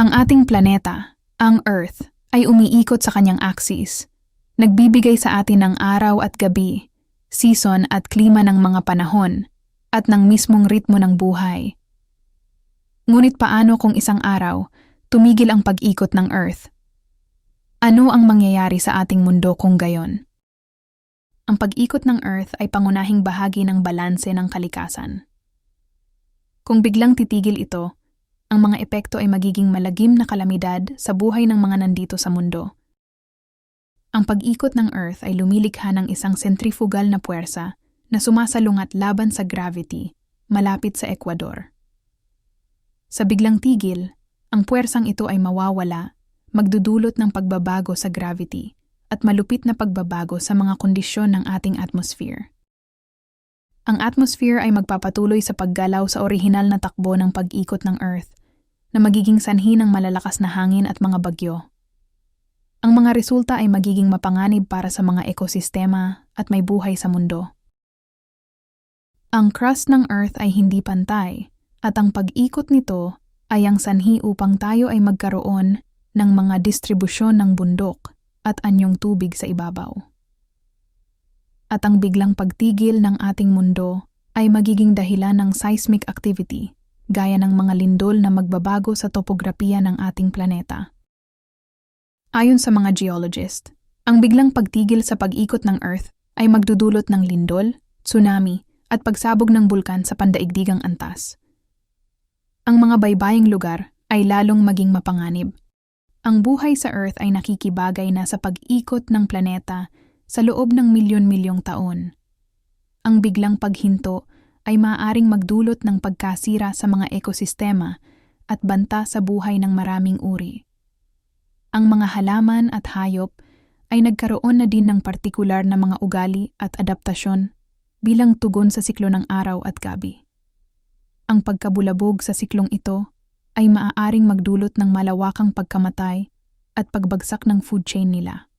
Ang ating planeta, ang Earth, ay umiikot sa kanyang axis. Nagbibigay sa atin ng araw at gabi, season at klima ng mga panahon, at ng mismong ritmo ng buhay. Ngunit paano kung isang araw, tumigil ang pag-ikot ng Earth? Ano ang mangyayari sa ating mundo kung gayon? Ang pag-ikot ng Earth ay pangunahing bahagi ng balanse ng kalikasan. Kung biglang titigil ito, ang mga epekto ay magiging malagim na kalamidad sa buhay ng mga nandito sa mundo. Ang pag-ikot ng Earth ay lumilikha ng isang centrifugal na puwersa na sumasalungat laban sa gravity malapit sa Ecuador. Sa biglang tigil, ang puwersang ito ay mawawala, magdudulot ng pagbabago sa gravity at malupit na pagbabago sa mga kondisyon ng ating atmosphere. Ang atmosphere ay magpapatuloy sa paggalaw sa orihinal na takbo ng pag-ikot ng Earth na magiging sanhi ng malalakas na hangin at mga bagyo. Ang mga resulta ay magiging mapanganib para sa mga ekosistema at may buhay sa mundo. Ang crust ng Earth ay hindi pantay at ang pag-ikot nito ay ang sanhi upang tayo ay magkaroon ng mga distribusyon ng bundok at anyong tubig sa ibabaw. At ang biglang pagtigil ng ating mundo ay magiging dahilan ng seismic activity gaya ng mga lindol na magbabago sa topografiya ng ating planeta. Ayon sa mga geologist, ang biglang pagtigil sa pag-ikot ng Earth ay magdudulot ng lindol, tsunami, at pagsabog ng bulkan sa pandaigdigang antas. Ang mga baybaying lugar ay lalong maging mapanganib. Ang buhay sa Earth ay nakikibagay na sa pag-ikot ng planeta sa loob ng milyon-milyong taon. Ang biglang paghinto ay maaaring magdulot ng pagkasira sa mga ekosistema at banta sa buhay ng maraming uri. Ang mga halaman at hayop ay nagkaroon na din ng partikular na mga ugali at adaptasyon bilang tugon sa siklo ng araw at gabi. Ang pagkabulabog sa siklong ito ay maaaring magdulot ng malawakang pagkamatay at pagbagsak ng food chain nila.